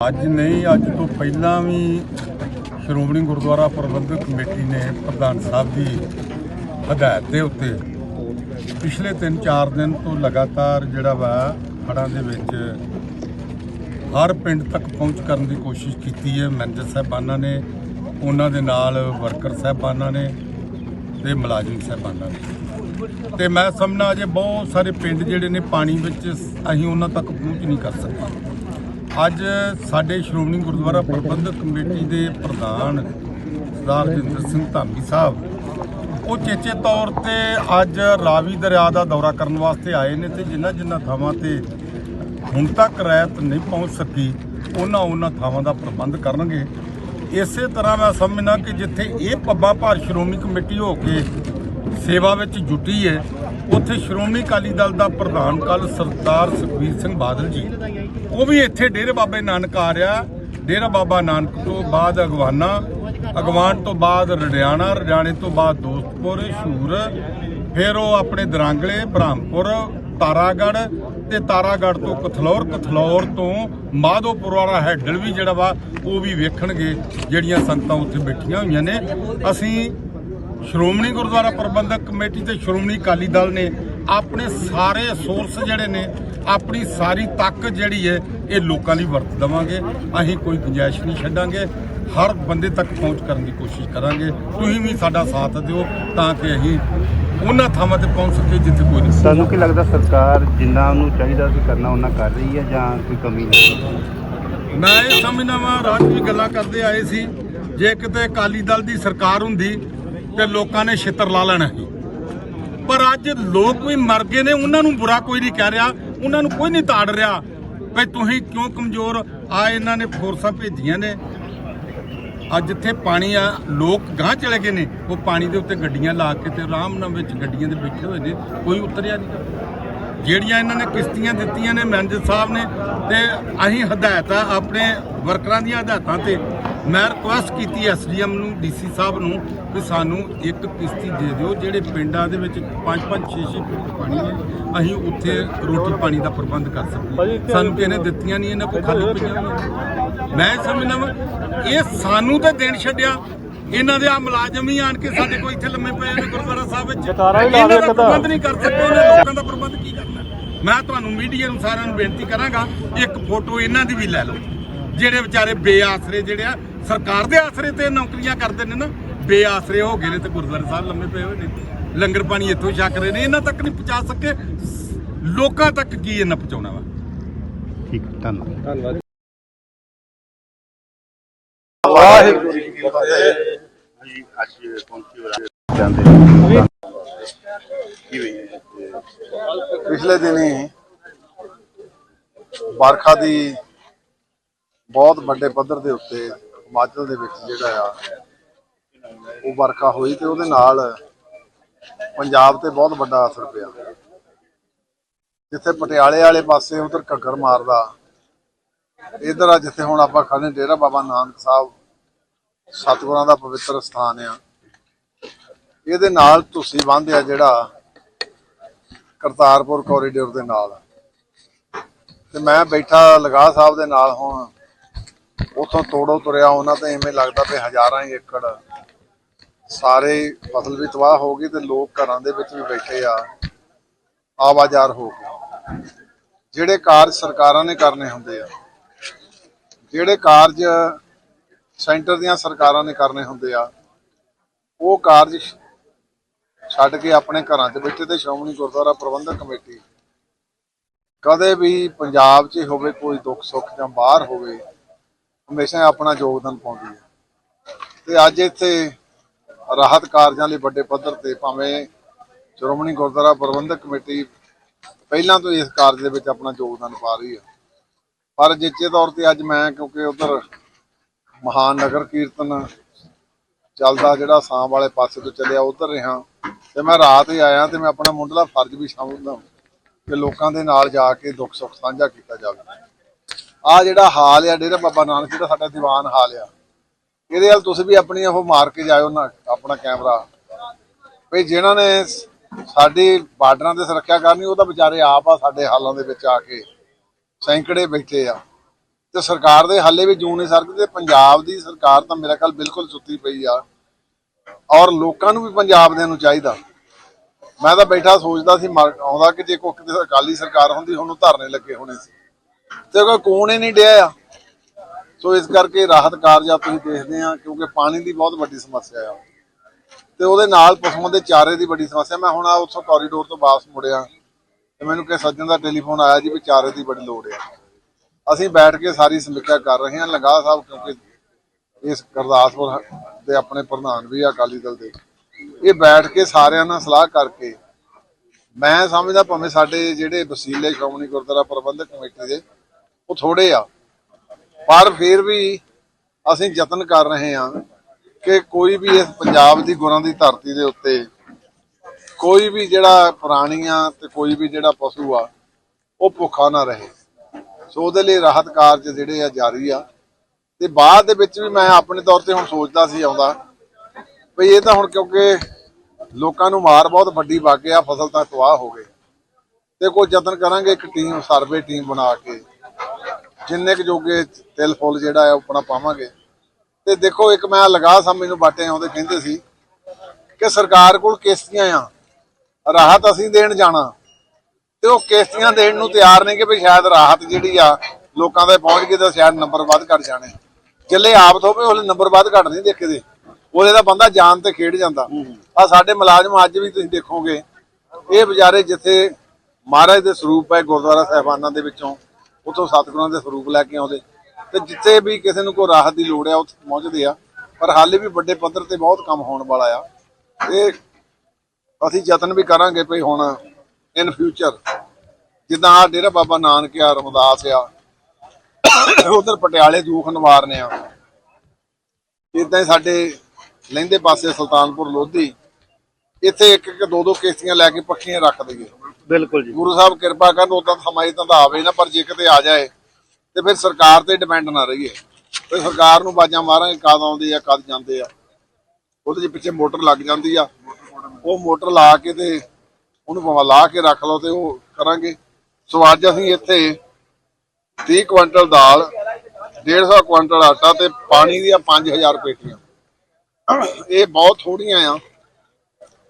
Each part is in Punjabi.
ਅੱਜ ਨਹੀਂ, ਅੱਜ ਤੋਂ ਪਹਿਲਾਂ ਵੀ ਸ਼੍ਰੋਮਣੀ ਗੁਰਦੁਆਰਾ ਪ੍ਰਬੰਧਕ ਕਮੇਟੀ ਨੇ ਪ੍ਰਧਾਨ ਸਾਹਿਬ ਦੀ ਹਦਾਇਤ ਦੇ ਉੱਤੇ ਪਿਛਲੇ 3-4 ਦਿਨ ਤੋਂ ਲਗਾਤਾਰ ਜਿਹੜਾ ਵਾ ਹੜ੍ਹਾਂ ਦੇ ਵਿੱਚ ਹਰ ਪਿੰਡ ਤੱਕ ਪਹੁੰਚ ਕਰਨ ਦੀ ਕੋਸ਼ਿਸ਼ ਕੀਤੀ ਹੈ। ਮੈਨੇਜਰ ਸਾਹਿਬਾਨਾਂ ਨੇ, ਉਹਨਾਂ ਦੇ ਨਾਲ ਵਰਕਰ ਸਾਹਿਬਾਨਾਂ ਨੇ ਤੇ ਮੁਲਾਜ਼ਮ ਸਾਹਿਬਾਨਾਂ ਨੇ। ਤੇ ਮੈਂ ਸਮਝਣਾ ਅਜੇ ਬਹੁਤ ਸਾਰੇ ਪਿੰਡ ਜਿਹੜੇ ਨੇ ਪਾਣੀ ਵਿੱਚ ਅਸੀਂ ਉਹਨਾਂ ਤੱਕ ਪਹੁੰਚ ਨਹੀਂ ਕਰ ਸਕੇ। ਅੱਜ ਸਾਡੇ ਸ਼੍ਰੋਮਣੀ ਗੁਰਦੁਆਰਾ ਪ੍ਰਬੰਧਕ ਕਮੇਟੀ ਦੇ ਪ੍ਰਧਾਨ ਸਰਦਾਰ ਜਿੰਦਰ ਸਿੰਘ ਧਾਮੀ ਸਾਹਿਬ, ਉਹ ਚੇਚੇ ਤੌਰ ਤੇ ਅੱਜ ਰਾਵੀ ਦਰਿਆ ਦਾ ਦੌਰਾ ਕਰਨ ਵਾਸਤੇ ਆਏ ਨੇ ਤੇ ਜਿਨ੍ਹਾਂ ਜਿਨ੍ਹਾਂ ਥਾਵਾਂ ਤੇ ਹੁਣ ਤੱਕ ਰਾਇਤ ਨਹੀਂ ਪਹੁੰਚ ਸਕੀ, ਉਹਨਾਂ ਉਹਨਾਂ ਥਾਵਾਂ ਦਾ ਪ੍ਰਬੰਧ ਕਰਨਗੇ। ਇਸੇ ਤਰ੍ਹਾਂ ਮੈਂ ਸਮਝਣਾ ਕਿ ਜਿੱਥੇ ਇਹ ਪੱਬਾ ਭਾਰ ਸ਼੍ਰੋਮਣੀ ਕਮੇਟੀ ਹੋ ਕੇ ਸੇਵਾ ਵਿੱਚ ਜੁਟੀ ਹੈ, ਉੱਥੇ ਸ਼੍ਰੋਮਣੀ ਅਕਾਲੀ ਦਲ ਦਾ ਪ੍ਰਧਾਨ ਕੱਲ ਸਰਦਾਰ ਸੁਖਬੀਰ ਸਿੰਘ ਬਾਦਲ ਜੀ ਉਹ ਵੀ ਇੱਥੇ ਡੇਰੇ ਬਾਬੇ ਨਾਨਕ ਆ ਰਿਹਾ। ਡੇਰਾ ਬਾਬਾ ਨਾਨਕ ਤੋਂ ਬਾਅਦ ਅਗਵਾਨਾ, ਅਗਵਾਨ ਤੋਂ ਬਾਅਦ ਰੜਿਆਣਾ, ਰੜਿਆਣੇ ਤੋਂ ਬਾਅਦ ਦੋਸਤਪੁਰ, ਸ਼ੂਰ, ਫਿਰ ਉਹ ਆਪਣੇ ਦਰਾਂਗਲੇ, ਬ੍ਰਹਮਪੁਰ ਤਾਰਾਗੜ ਤੇ ਤਾਰਾਗੜ ਤੋਂ ਕਥਲੌਰ ਕਥਲੌਰ ਤੋਂ ਮਾਧੋਪੁਰ ਵਾਲਾ ਹੈਡਲ ਵੀ ਜਿਹੜਾ ਵਾ, ਉਹ ਵੀ ਵੇਖਣਗੇ ਜਿਹੜੀਆਂ ਸੰਗਤਾਂ ਉੱਥੇ ਬੈਠੀਆਂ ਹੋਈਆਂ ਨੇ। ਅਸੀਂ ਸ਼੍ਰੋਮਣੀ ਗੁਰਦੁਆਰਾ ਪ੍ਰਬੰਧਕ ਕਮੇਟੀ ਤੇ ਸ਼੍ਰੋਮਣੀ ਅਕਾਲੀ ਦਲ ਨੇ ਆਪਣੇ ਸਾਰੇ ਸੋਰਸ ਜਿਹੜੇ ਨੇ ਆਪਣੀ ਸਾਰੀ ਤਾਕਤ ਜਿਹੜੀ ਹੈ ਇਹ ਲੋਕਾਂ ਲਈ ਵਰਤ ਦੇਵਾਂਗੇ। ਅਸੀਂ ਕੋਈ ਗੁੰਜਾਇਸ਼ ਨਹੀਂ ਛੱਡਾਂਗੇ। ਹਰ ਬੰਦੇ ਤੱਕ ਪਹੁੰਚ ਕਰਨ ਦੀ ਕੋਸ਼ਿਸ਼ ਕਰਾਂਗੇ। ਤੁਸੀਂ ਵੀ ਸਾਡਾ ਸਾਥ ਦਿਓ ਤਾਂ ਕਿ ਅਸੀਂ ਉਹਨਾਂ ਥਾਵਾਂ ਤੇ ਪਹੁੰਚ ਸਕੀਏ ਜਿੱਥੇ ਕੋਈ ਨਹੀਂ। ਤੁਹਾਨੂੰ ਕੀ ਲੱਗਦਾ ਸਰਕਾਰ ਜਿੰਨਾ ਉਹਨੂੰ ਚਾਹੀਦਾ ਸੀ ਕਰਨਾ ਉਹਨਾਂ ਕਰ ਰਹੀ ਹੈ ਜਾਂ ਕੋਈ ਕਮੀ ਹੈ? ਮੈਂ ਇਹ ਸਮਝਦਾ ਵਾਂ ਰਾਜ ਵੀ ਗੱਲਾਂ ਕਰਦੇ ਆਏ ਸੀ। ਜੇ ਕਿਤੇ ਅਕਾਲੀ ਦਲ ਦੀ ਸਰਕਾਰ ਹੁੰਦੀ ਤੇ ਲੋਕਾਂ ਨੇ ਛਿੱਤਰ ਲਾ ਲੈਣਾ ਪਰ ਅੱਜ ਲੋਕ ਵੀ ਮਰ ਗਏ ਨੇ ਉਹਨਾਂ ਨੂੰ ਬੁਰਾ ਕੋਈ ਨਹੀਂ ਕਹਿ ਰਿਹਾ। ਉਹਨਾਂ ਨੂੰ ਕੋਈ ਨਹੀਂ ਤਾੜ ਰਿਹਾ ਵੀ ਤੁਸੀਂ ਕਿਉਂ ਕਮਜ਼ੋਰ? ਆ ਇਹਨਾਂ ਨੇ ਫੋਰਸਾਂ ਭੇਜੀਆਂ ਨੇ। ਅੱਜ ਜਿੱਥੇ ਪਾਣੀ ਆ, ਲੋਕ ਗਾਂ ਚਲੇ ਗਏ ਨੇ, ਉਹ ਪਾਣੀ ਦੇ ਉੱਤੇ ਗੱਡੀਆਂ ਲਾ ਕੇ ਤੇ ਆਰਾਮ ਨਾਲ ਵਿੱਚ ਗੱਡੀਆਂ ਦੇ ਬੈਠੇ ਹੋਏ ਨੇ, ਕੋਈ ਉਤਰਿਆ ਨਹੀਂ। ਜਿਹੜੀਆਂ ਇਹਨਾਂ ਨੇ ਕਿਸ਼ਤੀਆਂ ਦਿੱਤੀਆਂ ਨੇ, ਮੈਨੇਜਰ ਸਾਹਿਬ ਨੇ, ਤੇ ਅਸੀਂ ਹਦਾਇਤਾਂ ਆਪਣੇ ਵਰਕਰਾਂ ਦੀਆਂ ਹਦਾਇਤਾਂ ਤੇ ਮੈਂ ਰਿਕੁਐਸਟ ਕੀਤੀ ਐਸਡੀਐਮ ਨੂੰ ਡੀਸੀ ਸਾਹਿਬ ਨੂੰ ਕਿ ਸਾਨੂੰ ਇੱਕ ਕਿਸ਼ਤੀ ਦੇ ਦਿਓ ਜਿਹੜੇ ਪਿੰਡਾਂ ਦੇ ਵਿੱਚ 5-5 6-6 ਫੁੱਟ ਪਾਣੀ ਹੈ ਅਸੀਂ ਉੱਥੇ ਰੋਟੀ ਪਾਣੀ ਦਾ ਪ੍ਰਬੰਧ ਕਰ ਸਕੀਏ। ਸਾਨੂੰ ਕਿਸੇ ਨੇ ਦਿੱਤੀਆਂ ਨਹੀਂ ਇਹਨਾਂ ਕੋਲ ਖਾਲੀ ਪਈਆਂ। ਮੈਂ ਸਮਝਦਾ ਵਾਂ ਇਹ ਸਾਨੂੰ ਤਾਂ ਦੇਣ ਛੱਡਿਆ। ਇਹਨਾਂ ਦੇ ਆ ਮੁਲਾਜ਼ਮ ਹੀ ਆਣ ਕੇ ਸਾਡੇ ਕੋਲ ਇੱਥੇ ਲੰਮੇ ਪਏ ਨੇ ਗੁਰਦੁਆਰਾ ਸਾਹਿਬ ਵਿੱਚ। ਇਹਨਾਂ ਦਾ ਪ੍ਰਬੰਧ ਨਹੀਂ ਕਰ ਸਕਦੇ ਇਹਨਾਂ ਲੋਕਾਂ ਦਾ ਪ੍ਰਬੰਧ ਕੀ ਕਰਨਾ? ਮੈਂ ਤੁਹਾਨੂੰ ਮੀਡੀਆ ਨੂੰ ਸਾਰਿਆਂ ਨੂੰ ਬੇਨਤੀ ਕਰਾਂਗਾ ਇੱਕ ਫੋਟੋ ਇਹਨਾਂ ਦੀ ਵੀ ਲੈ ਲਓ ਜਿਹੜੇ ਵਿਚਾਰੇ ਬੇਆਸਰੇ ਜਿਹੜੇ ਆ ਸਰਕਾਰ ਦੇ ਆਸਰੇ ਤੇ ਨੌਕਰੀਆਂ ਕਰਦੇ ਨੇ ਨਾ ਬੇਆਸਰੇ ਹੋ ਗਏ ਨੇ ਤੇ ਗੁਰਦੁਆਰਾ ਸਾਹਿਬ ਲੰਮੇ ਪਏ ਹੋਏ ਨੇ। ਲੰਗਰ ਪਾਣੀ ਇੱਥੋਂ ਛਕ ਰਹੇ ਨੇ ਇਹਨਾਂ ਤੱਕ ਨਹੀਂ ਪਹੁੰਚਾ ਸਕੇ। ਲੋਕਾਂ ਤੱਕ ਕੀ ਇਹਨਾਂ ਪਹੁੰਚਾਉਣਾ ਵਾ? ਠੀਕ ਧੰਨਵਾਦ। ਵਾਹਿਗੁਰੂ ਜੀ ਕੀ ਫਤਿਹ। ਜੀ ਅੱਜ ਪਹੁੰਚੀ ਹੋ ਜਾਂਦੇ। ਕੀ ਵੀ ਪਿਛਲੇ ਦਿਨੀ ਵਰਖਾ ਦੀ ਬਹੁਤ ਵੱਡੇ ਪੱਧਰ ਦੇ ਉੱਤੇ ਹਿਮਾਚਲ ਦੇ ਵਿੱਚ ਜਿਹੜਾ ਆ, ਉਹ ਵਰਖਾ ਹੋਈ ਤੇ ਉਹਦੇ ਨਾਲ ਪੰਜਾਬ ਤੇ ਬਹੁਤ ਵੱਡਾ ਅਸਰ ਪਿਆ। ਜਿੱਥੇ ਪਟਿਆਲੇ ਵਾਲੇ ਪਾਸੇ ਉਧਰ ਘੱਗਰ ਮਾਰਦਾ, ਇਧਰ ਆ ਜਿੱਥੇ ਹੁਣ ਆਪਾਂ ਖੜੇ ਡੇਰਾ ਬਾਬਾ ਨਾਨਕ ਸਾਹਿਬ, ਸਤਿਗੁਰਾਂ ਦਾ ਪਵਿੱਤਰ ਸਥਾਨ ਆ। ਇਹਦੇ ਨਾਲ ਤੁਸੀਂ ਬੰਦ ਆ ਜਿਹੜਾ ਕਰਤਾਰਪੁਰ ਕੋਰੀਡੋਰ ਦੇ ਨਾਲ। ਤੇ ਮੈਂ ਬੈਠਾ ਲਗਾ ਸਾਹਿਬ ਦੇ ਨਾਲ ਹੁਣ ਉਥੋਂ ਤੋੜੋ ਤੁਰਿਆ ਉਹਨਾਂ ਤੇ ਐਵੇਂ ਲੱਗਦਾ ਵੀ ਹਜ਼ਾਰਾਂ ਹੀ ਏਕੜ ਸਾਰੇ ਫਸਲ ਵੀ ਤਬਾਹ ਹੋ ਗਈ ਤੇ ਲੋਕ ਘਰਾਂ ਦੇ ਵਿੱਚ ਵੀ ਬੈਠੇ ਆ, ਆਵਾਜ਼ਾਰ ਹੋ ਗਏ। ਜਿਹੜੇ ਕਾਰਜ ਸਰਕਾਰਾਂ ਨੇ ਕਰਨੇ ਹੁੰਦੇ ਆ, ਜਿਹੜੇ ਕਾਰਜ ਸੈਂਟਰ ਦੀਆਂ ਸਰਕਾਰਾਂ ਨੇ ਕਰਨੇ ਹੁੰਦੇ ਆ, ਉਹ ਕਾਰਜ ਛੱਡ ਕੇ ਆਪਣੇ ਘਰਾਂ 'ਚ ਬੈਠੇ ਤੇ ਸ਼੍ਰੋਮਣੀ ਗੁਰਦੁਆਰਾ ਪ੍ਰਬੰਧਕ ਕਮੇਟੀ ਕਦੇ ਵੀ ਪੰਜਾਬ 'ਚ ਹੋਵੇ, ਕੋਈ ਦੁੱਖ ਸੁੱਖ ਜਾਂ ਬਾਹਰ ਹੋਵੇ ਹਮੇਸ਼ਾ ਆਪਣਾ ਯੋਗਦਾਨ ਪਾਉਂਦੀ ਹੈ। ਤੇ ਅੱਜ ਇੱਥੇ ਰਾਹਤ ਕਾਰਜਾਂ ਲਈ ਵੱਡੇ ਪੱਧਰ ਤੇ ਭਾਵੇਂ ਸ਼੍ਰੋਮਣੀ ਗੁਰਦੁਆਰਾ ਪ੍ਰਬੰਧਕ ਕਮੇਟੀ ਪਹਿਲਾਂ ਤੋਂ ਇਸ ਕਾਰਜ ਦੇ ਵਿੱਚ ਆਪਣਾ ਯੋਗਦਾਨ ਪਾ ਰਹੀ ਹੈ। ਪਰ ਜਿੱਚੇ ਤੌਰ ਤੇ ਅੱਜ ਮੈਂ, ਕਿਉਂਕਿ ਉਧਰ ਮਹਾਨ ਨਗਰ ਕੀਰਤਨ ਚੱਲਦਾ ਜਿਹੜਾ ਸਾਮ ਵਾਲੇ ਪਾਸੇ ਤੋਂ ਚੱਲਿਆ, ਉਧਰ ਰਿਹਾ। ਤੇ ਮੈਂ ਰਾਤ ਹੀ ਆਇਆ ਤੇ ਮੈਂ ਆਪਣਾ ਮੁੱਢਲਾ ਫਰਜ਼ ਵੀ ਸਮਝਦਾ ਕਿ ਲੋਕਾਂ ਦੇ ਨਾਲ ਜਾ ਕੇ ਦੁੱਖ ਸੁੱਖ ਸਾਂਝਾ ਕੀਤਾ ਜਾਵੇ। ਆ ਜਿਹੜਾ ਹਾਲ ਆ, ਡੇਰਾ ਬਾਬਾ ਨਾਨਕ ਜੀ ਦਾ ਸਾਡਾ ਦੀਵਾਨ ਹਾਲ ਆ, ਇਹਦੇ ਵੱਲ ਤੁਸੀਂ ਵੀ ਆਪਣੀ ਉਹ ਮਾਰ ਕੇ ਜਾਇਓ ਨਾ, ਆਪਣਾ ਕੈਮਰਾ। ਵੀ ਜਿਨ੍ਹਾਂ ਨੇ ਸਾਡੀ ਬਾਰਡਰਾਂ ਤੇ ਸੁਰੱਖਿਆ ਕਰਨੀ, ਉਹ ਤਾਂ ਵਿਚਾਰੇ ਆਪ ਆ ਸਾਡੇ ਹਾਲਾਂ ਦੇ ਵਿੱਚ ਆ ਕੇ, ਸੈਂਕੜੇ ਬੈਠੇ ਆ। ਤੇ ਸਰਕਾਰ ਦੇ ਹਾਲੇ ਵੀ ਜੂਨ ਨਹੀਂ ਸਰਕਦੀ ਤੇ ਪੰਜਾਬ ਦੀ ਸਰਕਾਰ ਤਾਂ ਮੇਰਾ ਖਿਆਲ ਬਿਲਕੁਲ ਸੁੱਤੀ ਪਈ ਆ। ਔਰ ਲੋਕਾਂ ਨੂੰ ਵੀ ਪੰਜਾਬ ਦੇ ਨੂੰ ਚਾਹੀਦਾ। ਮੈਂ ਤਾਂ ਬੈਠਾ ਸੋਚਦਾ ਸੀ, ਮਰ- ਆਉਂਦਾ ਕਿ ਜੇ ਕੋਈ ਅਕਾਲੀ ਸਰਕਾਰ ਹੁੰਦੀ ਹੁਣ ਧਰਨੇ ਲੱਗੇ ਹੋਣੇ ਸੀ। ਤੇ ਕੋਈ ਕੋਣ ਹੀ ਨਹੀਂ ਡਿਆ ਆ, ਸੋ ਇਸ ਕਰਕੇ ਰਾਹਤ ਕਾਰਜਾਂ ਤੁਸੀਂ ਦੇਖਦੇ ਆ, ਕਿਉਂਕਿ ਪਾਣੀ ਦੀ ਬਹੁਤ ਵੱਡੀ ਸਮੱਸਿਆ ਆ। ਤੇ ਉਹਦੇ ਨਾਲ ਪਸ਼ੂਆਂ ਦੇ ਚਾਰੇ ਦੀ ਵੱਡੀ ਸਮੱਸਿਆ, ਮੈਂ ਹੁਣ ਆ ਉੱਥੋਂ ਕੋਰੀਡੋਰ ਤੋਂ ਵਾਪਸ ਮੁੜਿਆ, ਤੇ ਮੈਨੂੰ ਕਿਸੇ ਸੱਜਣ ਦਾ ਟੈਲੀਫੋਨ ਆਇਆ ਜੀ ਵੀ ਚਾਰੇ ਦੀ ਬੜੀ ਲੋੜ ਆ। ਅਸੀਂ ਬੈਠ ਕੇ ਸਾਰੀ ਸਮੀਖਿਆ ਕਰ ਰਹੇ ਹਾਂ ਲੰਗਾ ਸਾਹਿਬ, ਕਿਉਂਕਿ ਇਸ ਗੁਰਦਾਸਪੁਰ ਦੇ ਆਪਣੇ ਪ੍ਰਧਾਨ ਵੀ ਆ ਅਕਾਲੀ ਦਲ ਦੇ। ਇਹ ਬੈਠ ਕੇ ਸਾਰਿਆਂ ਨਾਲ ਸਲਾਹ ਕਰਕੇ, ਮੈਂ ਸਮਝਦਾ ਭਾਵੇਂ ਸਾਡੇ ਜਿਹੜੇ ਵਸੀਲੇ ਸ਼੍ਰੋਮਣੀ ਗੁਰਦੁਆਰਾ ਪ੍ਰਬੰਧਕ ਕਮੇਟੀ ਦੇ ਉਹ ਥੋੜੇ ਆ। ਪਰ ਫਿਰ ਵੀ ਅਸੀਂ ਯਤਨ ਕਰ ਰਹੇ ਹਾਂ ਕਿ ਕੋਈ ਵੀ ਇਸ ਪੰਜਾਬ ਦੀ ਗੁਰਾਂ ਦੀ ਧਰਤੀ ਦੇ ਉੱਤੇ ਕੋਈ ਵੀ ਜਿਹੜਾ ਪ੍ਰਾਣੀਆਂ ਤੇ ਕੋਈ ਵੀ ਜਿਹੜਾ ਪਸ਼ੂ ਆ, ਉਹ ਭੁੱਖਾ ਨਾ ਰਹੇ। ਸੋ ਉਹਦੇ ਲਈ ਰਾਹਤ ਕਾਰਜ ਜਿਹੜੇ ਆ ਜਾਰੀ ਆ। ਤੇ ਬਾਅਦ ਦੇ ਵਿੱਚ ਵੀ ਮੈਂ ਆਪਣੇ ਤੌਰ ਤੇ ਹੁਣ ਸੋਚਦਾ ਸੀ ਆਉਂਦਾ ਵੀ ਇਹ ਤਾਂ ਹੁਣ ਕਿਉਂਕਿ ਲੋਕਾਂ ਨੂੰ ਮਾਰ ਬਹੁਤ ਵੱਡੀ ਵਾਗੇ ਆ ਫਸਲ ਤਾਂ ਤਬਾਹ ਹੋ ਗਈ। ਤੇ ਕੋਈ ਯਤਨ ਕਰਾਂਗੇ ਇੱਕ ਟੀਮ ਸਰਵੇ ਟੀਮ ਬਣਾ ਕੇ। ਜਿੰਨੇ ਕੁ ਜੋਗੇ ਤਿਲ ਫੁੱਲ ਜਿਹੜਾ ਹੈ ਉਹ ਆਪਣਾ ਪਾਵਾਂਗੇ। ਤੇ ਦੇਖੋ ਇੱਕ ਮੈਂ ਲਗਾ ਸਾਂ ਮੈਨੂੰ ਬਾਟੇ ਆਉਂਦੇ ਕਹਿੰਦੇ ਸੀ ਕਿ ਸਰਕਾਰ ਕੋਲ ਕਿਸ਼ਤੀਆਂ ਆ ਰਾਹਤ ਅਸੀਂ ਦੇਣ ਜਾਣਾ। ਤੇ ਉਹ ਕਿਸ਼ਤੀਆਂ ਦੇਣ ਨੂੰ ਤਿਆਰ ਨਹੀਂ ਕਿ ਵੀ ਸ਼ਾਇਦ ਰਾਹਤ ਜਿਹੜੀ ਆ ਲੋਕਾਂ ਦੇ ਪਹੁੰਚ ਗਈ ਤਾਂ ਸ਼ਾਇਦ ਨੰਬਰ ਵੱਧ ਘਟ ਜਾਣੇ। ਜਿੱਲੇ ਆਪ ਹੋਵੇ ਉਹਲੇ ਨੰਬਰ ਵੱਧ ਘਟ ਨਹੀਂ ਦੇਖਦੇ ਉਹਲੇ ਦਾ ਬੰਦਾ ਜਾਨ ਤੇ ਖੇਡ ਜਾਂਦਾ। ਆ ਸਾਡੇ ਮੁਲਾਜ਼ਮ ਅੱਜ ਵੀ ਤੁਸੀਂ ਦੇਖੋਗੇ ਇਹ ਵਿਚਾਰੇ ਜਿੱਥੇ ਮਹਾਰਾਜ ਦੇ ਸਰੂਪ ਹੈ ਗੁਰਦੁਆਰਾ ਸਾਹਿਬਾਨਾਂ ਦੇ ਵਿੱਚੋਂ ਉਥੋਂ ਸਤਿਗੁਰਾਂ ਦੇ ਸਰੂਪ ਲੈ ਕੇ ਆਉਂਦੇ। ਤੇ ਜਿੱਥੇ ਵੀ ਕਿਸੇ ਨੂੰ ਕੋਈ ਰਾਹਤ ਦੀ ਲੋੜ ਆ, ਉੱਥੇ ਪਹੁੰਚਦੇ ਆ। ਪਰ ਹਾਲੇ ਵੀ ਵੱਡੇ ਪੱਧਰ ਤੇ ਬਹੁਤ ਕੰਮ ਹੋਣ ਵਾਲਾ ਆ। ਇਹ ਅਸੀਂ ਯਤਨ ਵੀ ਕਰਾਂਗੇ ਭਈ ਹੁਣ ਇਨ ਫਿਊਚਰ ਜਿੱਦਾਂ ਆ ਡੇਰਾ ਬਾਬਾ ਨਾਨਕ ਆ, ਰਮਦਾਸ ਆ, ਉਧਰ ਪਟਿਆਲੇ ਦੂਖ ਨਿਵਾਰਨੇ ਆ। ਇਦਾਂ ਹੀ ਸਾਡੇ ਲਹਿੰਦੇ ਪਾਸੇ ਸੁਲਤਾਨਪੁਰ ਲੋਧੀ, ਇੱਥੇ ਇੱਕ ਇੱਕ ਦੋ ਦੋ ਕਿਸ਼ਤੀਆਂ ਲੈ ਕੇ ਪੱਖੀਆਂ ਰੱਖ ਦਈਏ। ਬਿਲਕੁਲ ਜੀ। ਗੁਰੂ ਸਾਹਿਬ ਕਿਰਪਾ ਕਰਨ ਉਦਾਂ ਸਮਾਈ ਤਾਂ ਆਵੇ ਨਾ, ਪਰ ਜੇ ਕਿਤੇ ਆ ਜਾਏ, ਤੇ ਫਿਰ ਸਰਕਾਰ ਤੇ ਡਿਪੈਂਡ ਨਾ ਰਹੀਏ। ਤੇ ਸਰਕਾਰ ਨੂੰ ਬਾਜਾਂ ਮਾਰਾਂਗੇ, ਕਦ ਆਉਂਦੇ ਆ, ਕਦ ਜਾਂਦੇ ਆ। ਉਹਦੇ ਦੇ ਪਿੱਛੇ ਮੋਟਰ ਲੱਗ ਜਾਂਦੀ ਆ, ਉਹ ਮੋਟਰ ਲਾ ਕੇ ਤੇ ਉਹਨੂੰ ਭਾਵੇਂ ਲਾ ਕੇ ਰੱਖ ਲਓ ਤੇ ਉਹ ਕਰਾਂਗੇ। ਸੋ ਅੱਜ ਅਸੀਂ ਇੱਥੇ 30 ਕੁਇੰਟਲ ਦਾਲ 150 ਕੁਇੰਟਲ ਆਟਾ ਤੇ ਪਾਣੀ ਦੀਆਂ 5000 ਪੇਟੀਆਂ। ਇਹ ਬਹੁਤ ਥੋੜੀਆਂ ਆ,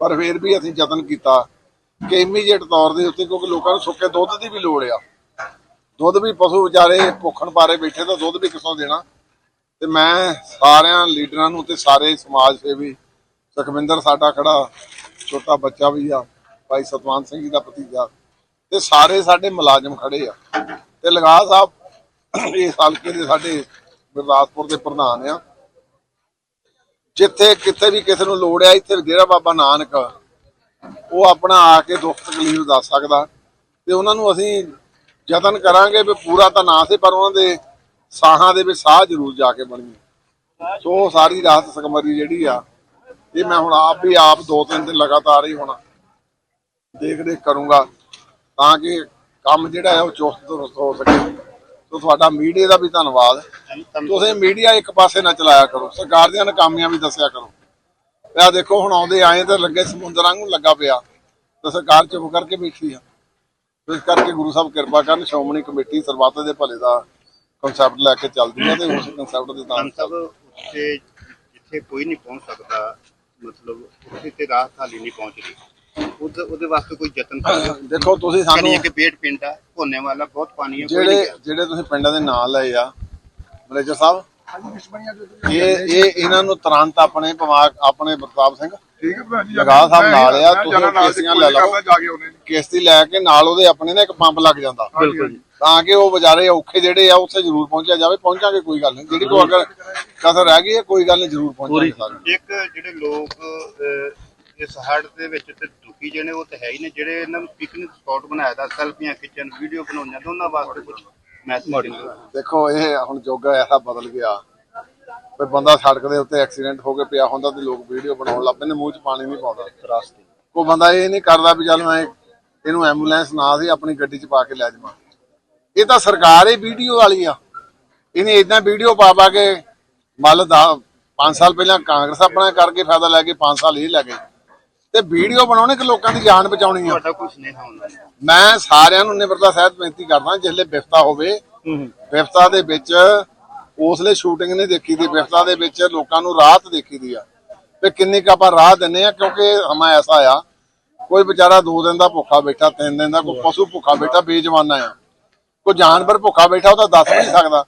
ਪਰ ਫਿਰ ਵੀ ਅਸੀਂ ਯਤਨ ਕੀਤਾ। ਕਿ ਇਮੀਡੀਏਟ ਤੌਰ ਦੇ ਉੱਤੇ ਕਿਉਂਕਿ ਲੋਕਾਂ ਨੂੰ ਸੁੱਕੇ ਦੁੱਧ ਦੀ ਵੀ ਲੋੜ ਆ। ਦੁੱਧ ਵੀ ਪਸ਼ੂ ਵਿਚਾਰੇ ਭੁੱਖਣ ਪਾਰੇ ਬੈਠੇ ਤਾਂ ਦੁੱਧ ਵੀ ਕਿਸੋਂ ਦੇਣਾ? ਤੇ ਮੈਂ ਸਾਰਿਆਂ ਲੀਡਰਾਂ ਨੂੰ ਤੇ ਸਾਰੇ ਸਮਾਜ ਸੇਵੀ, ਸੁਖਵਿੰਦਰ ਸਾਡਾ ਖੜਾ, ਛੋਟਾ ਬੱਚਾ ਵੀ ਆ, ਭਾਈ ਸਤਵੰਤ ਸਿੰਘ ਜੀ ਦਾ ਭਤੀਜਾ। ਤੇ ਸਾਰੇ ਸਾਡੇ ਮੁਲਾਜ਼ਮ ਖੜੇ ਆ। ਤੇ ਲਗਾ ਸਾਹਿਬ ਇਸ ਹਲਕੇ ਦੇ ਸਾਡੇ ਗੁਰਦਾਸਪੁਰ ਦੇ ਪ੍ਰਧਾਨ ਆ। ਜਿੱਥੇ ਕਿਤੇ ਵੀ ਕਿਸੇ ਨੂੰ ਲੋੜ ਆ, ਇੱਥੇ ਡੇਰਾ ਬਾਬਾ ਨਾਨਕ ਉਹ ਆਪਣਾ ਆ ਕੇ ਦੁੱਖ ਤਕਲੀਫ ਦੱਸ ਸਕਦਾ। ਤੇ ਉਹਨਾਂ ਨੂੰ ਅਸੀਂ ਯਤਨ ਕਰਾਂਗੇ ਵੀ ਪੂਰਾ ਤਾਂ ਨਾ ਸੇ ਪਰ ਉਹਨਾਂ ਦੇ ਸਾਹਾਂ ਦੇ ਵਿੱਚ ਸਾਹ ਜ਼ਰੂਰ ਜਾ ਕੇ ਬਣੀਏ ਸੋ ਸਾਰੀ ਰਾਤ ਸਕਮਰੀ ਜਿਹੜੀ ਆ ਇਹ ਮੈਂ ਹੁਣ ਆਪ ਵੀ ਆਪ ਦੋ ਤਿੰਨ ਦਿਨ ਲਗਾਤਾਰ ਹੀ ਹੁਣ ਦੇਖ ਰੇਖ ਕਰੂੰਗਾ ਤਾਂ ਕਿ ਕੰਮ ਜਿਹੜਾ ਹੈ ਉਹ ਚੁਸਤ ਦੁਰਸਤ ਹੋ ਸਕੇ। ਸੋ ਤੁਹਾਡਾ ਮੀਡੀਆ ਦਾ ਵੀ ਧੰਨਵਾਦ। ਤੁਸੀਂ ਮੀਡੀਆ ਇੱਕ ਪਾਸੇ ਨਾ ਚਲਾਇਆ ਕਰੋ ਸਰਕਾਰ ਦੀਆਂ ਨਾਕਾਮੀਆਂ ਵੀ ਦੱਸਿਆ ਕਰੋ। ਆ ਦੇਖੋ ਹੁਣ ਆਉਂਦੇ ਆਏ ਤੇ ਲੱਗੇ ਸਮੁੰਦਰ ਵਾਂਗੂ ਲੱਗਾ ਪਿਆ। ਤੇ ਸਰਕਾਰ ਚੁੱਪ ਕਰਕੇ ਬੈਠੀ ਆ। ਇਸ ਕਰਕੇ ਗੁਰੂ ਸਾਹਿਬ ਕਿਰਪਾ ਕਰਨ ਸ਼੍ਰੋਮਣੀ ਕਮੇਟੀ ਸਰਬੱਤ ਦੇ ਭਲੇ ਦਾ ਕਨਸੈਪਟ ਲੈ ਕੇ ਚੱਲਦੀ ਹੈ ਤੇ ਉਸ ਕਨਸੈਪਟ ਦੇ ਧੰਨ ਸਾਹਿਬ ਉੱਥੇ ਜਿੱਥੇ ਕੋਈ ਨਹੀਂ ਪਹੁੰਚ ਸਕਦਾ ਮਤਲਬ ਉੱਥੇ ਤੇ ਰਾਹਤ ਹਾਲੀ ਨਹੀਂ ਪਹੁੰਚ ਰਹੀ। ਉਹਦੇ ਉਹਦੇ ਵਾਸਤੇ ਕੋਈ ਯਤਨ ਰਹੇ ਦੇਖੋ ਤੁਸੀਂ ਸਾਨੂੰ ਕਿ ਬੇਟ ਪਿੰਡ ਆ ਭੋਨੇ ਵਾਲਾ ਬਹੁਤ ਪਾਣੀ ਹੈ ਜਿਹੜੇ। ਜਿਹੜੇ ਤੁਸੀਂ ਪਿੰਡਾਂ ਦੇ ਨਾਂ ਲਏ ਆ ਮੈਨੇਜਰ ਸਾਹਿਬ ਇਹ ਇਹ ਇਹਨਾਂ ਨੂੰ ਤੁਰੰਤ ਆਪਣੇ ਭਵਾ ਆਪਣੇ ਪ੍ਰਤਾਪ ਸਿੰਘ ਠੀਕ ਹੈ ਭਾਜੀ ਲਗਾ ਸਾਹਿਬ ਨਾਲ ਆ, ਤੁਸੀਂ ਕੋਈ ਲੈ ਲਓ। ਜਾ ਕੇ ਉਹਨੇ ਕਿਸ਼ਤੀ ਲੈ ਕੇ ਨਾਲ ਉਹਦੇ ਆਪਣੇ ਨੇ ਇੱਕ ਪੰਪ ਲੱਗ ਜਾਂਦਾ। ਬਿਲਕੁਲ ਜੀ। ਤਾਂ ਕਿ ਉਹ ਵਿਚਾਰੇ ਔਖੇ ਜਿਹੜੇ ਆ ਉੱਥੇ ਜ਼ਰੂਰ ਪਹੁੰਚਿਆ ਜਾਵੇ। ਪਹੁੰਚਾਂਗੇ ਕੋਈ ਗੱਲ ਨਹੀਂ। ਜਿਹੜੀ ਕੋ ਅਗਰ ਕਸਰ ਰਹਿ ਗਈ ਹੈ ਕੋਈ ਗੱਲ ਨਹੀਂ ਜ਼ਰੂਰ ਪਹੁੰਚਾਂਗੇ ਸਾਰੇ ਇੱਕ ਜਿਹੜੇ ਲੋਕ ਇਸ ਹੜ ਦੇ ਵਿੱਚ ਤੇ ਦੁਖੀ ਜਿਹੜੇ ਉਹ ਤੇ ਹੈ ਹੀ ਨੇ। ਜਿਹੜੇ ਇਹਨਾਂ ਨੂੰ ਪਿਕਨਿਕ ਸਪੌਟ ਬਣਾਇਆ ਦਾ ਸੈਲਫੀਆਂ ਖਿੱਚਣ ਵੀਡੀਓ ਬਣਾਉਣੀਆਂ ਤੇ ਉਹਨਾਂ ਵਾਸਤੇ ਕੁਝ ਦੇਖੋ ਇਹ ਹੁਣ ਜੋਗਾ ਐਸਾ ਬਦਲ ਗਿਆ। ਵੀ ਬੰਦਾ ਸੜਕ ਦੇ ਉੱਤੇ ਐਕਸੀਡੈਂਟ ਹੋ ਕੇ ਪਿਆ ਹੁੰਦਾ ਤੇ ਲੋਕ ਵੀਡੀਓ ਬਣਾਉਣ ਲੱਗ ਪੈਂਦੇ ਮੂੰਹ 'ਚ ਪਾਣੀ ਨਹੀਂ ਪਾਉਂਦਾ। ਰਾਸਤੇ। ਕੋਈ ਬੰਦਾ ਇਹ ਨਹੀਂ ਕਰਦਾ ਵੀ ਚੱਲ ਮੈਂ ਇਹਨੂੰ ਐਂਬੂਲੈਂਸ ਨਾ ਸੀ ਆਪਣੀ ਗੱਡੀ 'ਚ ਪਾ ਕੇ ਲੈ ਜਾਵਾਂ। ਇਹ ਤਾਂ ਸਰਕਾਰ ਹੀ ਵੀਡੀਓ ਵਾਲੀ ਆ। ਇਹਨੇ ਇਦਾਂ ਵੀਡੀਓ ਪਾ ਪਾ ਕੇ ਮੰਨ ਦਾ 5 ਸਾਲ ਪਹਿਲਾਂ ਕਾਂਗਰਸ ਆਪਣਾ ਕਰਕੇ ਫਾਇਦਾ ਲੈ ਕੇ 5 ਸਾਲ ਇਹ ਲੈ ਗਏ। ਤੇ ਵੀਡੀਓ ਬਣਾਉਣੇ ਕਿ ਲੋਕਾਂ ਦੀ ਜਾਨ ਬਚਾਉਣੀ ਆ? ਤੁਹਾਡਾ ਕੋਈ ਸੁਨੇਹਾ ਹੁੰਦਾ ਮੈਂ ਸਾਰਿਆਂ ਨੂੰ ਨਿਮਰਤਾ ਸਹਿਤ ਬੇਨਤੀ ਕਰਦਾ ਜਿਸਲੇ ਬਿਫਤਾ ਹੋਵੇ ਵਿਵਸਥਾ ਦੇ ਵਿੱਚ ਉਸਲੇ ਸ਼ੂਟਿੰਗ ਨਹੀਂ ਦੇਖੀ ਦੀ ਵਿਵਸਥਾ ਦੇ ਵਿੱਚ ਲੋਕਾਂ ਨੂੰ ਰਾਹਤ ਦੇਖੀ ਦੀ ਆ। ਤੇ ਕਿੰਨੀ ਕੁ ਆਪਾਂ ਰਾਹ ਦਿੰਨੇ ਆ ਕਿਉਂਕਿ ਸਮਾਂ ਐਸਾ ਆ ਕੋਈ ਵਿਚਾਰਾ ਦੋ ਦਿਨ ਦਾ ਭੁੱਖਾ ਬੈਠਾ ਤਿੰਨ ਦਿਨ ਦਾ ਕੋਈ ਪਸ਼ੂ ਭੁੱਖਾ ਬੈਠਾ ਬੇਜਵਾਨਾ ਆ। ਕੋਈ ਜਾਨਵਰ ਭੁੱਖਾ ਬੈਠਾ ਉਹ ਤਾਂ ਦੱਸ ਵੀ ਨਹੀਂ ਸਕਦਾ।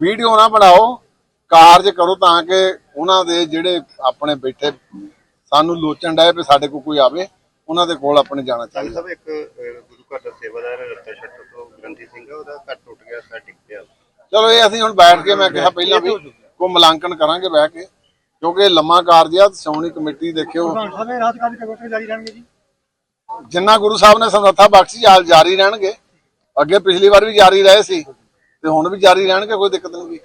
ਵੀਡੀਓ ਨਾ ਬਣਾਓ ਕਾਰਜ ਕਰੋ ਤਾਂ ਕਿ ਉਹਨਾਂ ਦੇ ਜਿਹੜੇ ਆਪਣੇ ਬੈਠੇ ਸਾਨੂੰ ਲੋਚਣ ਡਏ ਵੀ ਸਾਡੇ ਕੋਲ ਕੋਈ ਆਵੇ ਉਹਨਾਂ ਦੇ ਕੋਲ ਆਪਣੇ ਜਾਣਾ ਚਾਹੀਦਾ। ਸਾਹਿਬ ਇੱਕ ਗੁਰੂ ਘਰ ਦਾ ਸੇਵਾਦਾਰ ਹੈ ਰੱਤਾ ਛੱਟ ਤੋਂ ਗ੍ਰੰਥੀ ਸਿੰਘ ਉਹਦਾ ਘਰ ਟੁੱਟ ਗਿਆ ਸਾ ਟਿਕ ਪਿਆ ਚਲੋ ਇਹ ਅਸੀਂ ਹੁਣ ਬੈਠ ਕੇ ਮੈਂ ਕਿਹਾ ਪਹਿਲਾਂ ਵੀ ਕੋ ਮੁਲਾਂਕਣ ਕਰਾਂਗੇ ਬਹਿ ਕੇ ਕਿਉਂਕਿ ਇਹ ਲੰਮਾ ਕਾਰਜ ਆ ਸ਼੍ਰੋਮਣੀ ਕਮੇਟੀ ਦੇਖਿਓ। ਜਿੰਨਾ ਗੁਰੂ ਸਾਹਿਬ ਨੇ ਸਮਰੱਥਾ ਬਖਸ਼ੀ ਹਾਲ ਜਾਰੀ ਰਹਿਣਗੇ। ਅੱਗੇ ਪਿਛਲੀ ਵਾਰ ਵੀ ਜਾਰੀ ਰਹੇ ਸੀ ਤੇ ਹੁਣ ਵੀ ਜਾਰੀ ਰਹਿਣਗੇ ਕੋਈ ਦਿੱਕਤ ਨਹੀਂ।